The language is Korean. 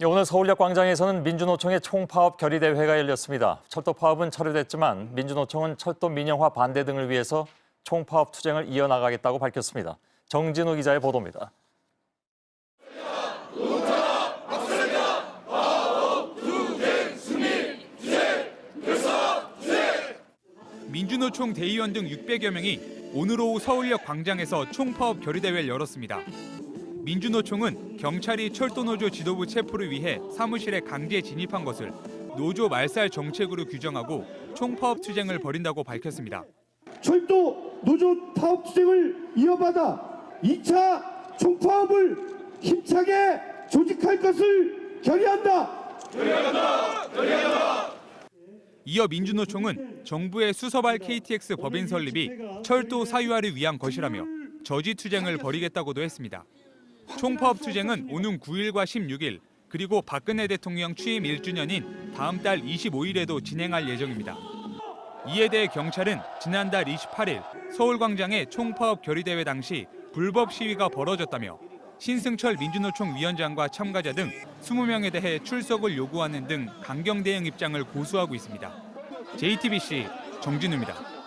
예, 오늘 서울역 광장에서는 민주노총의 총파업 결의대회가 열렸습니다. 철도 파업은 철회됐지만 민주노총은 철도 민영화 반대 등을 위해서 총파업 투쟁을 이어나가겠다고 밝혔습니다. 정진우 기자의 보도입니다. 민주노총 대의원 등 600여 명이 오늘 오후 서울역 광장에서 총파업 결의대회를 열었습니다. 민주노총은 경찰이 철도노조 지도부 체포를 위해 사무실에 강제 진입한 것을 노조 말살 정책으로 규정하고 총파업 투쟁을 벌인다고 밝혔습니다. 철도 노조 파업 투쟁을 이어받아 2차 총파업을 힘차게 조직할 것을 결의한다. 이어 민주노총은 정부의 수서발 KTX 법인 설립이 철도 사유화를 위한 것이라며 저지 투쟁을 벌이겠다고도 했습니다. 총파업 투쟁은 오는 9일과 16일 그리고 박근혜 대통령 취임 1주년인 다음 달 25일에도 진행할 예정입니다. 이에 대해 경찰은 지난달 28일 서울광장의 총파업 결의대회 당시 불법 시위가 벌어졌다며 신승철 민주노총 위원장과 참가자 등 20명에 대해 출석을 요구하는 등 강경 대응 입장을 고수하고 있습니다. JTBC 정진우입니다.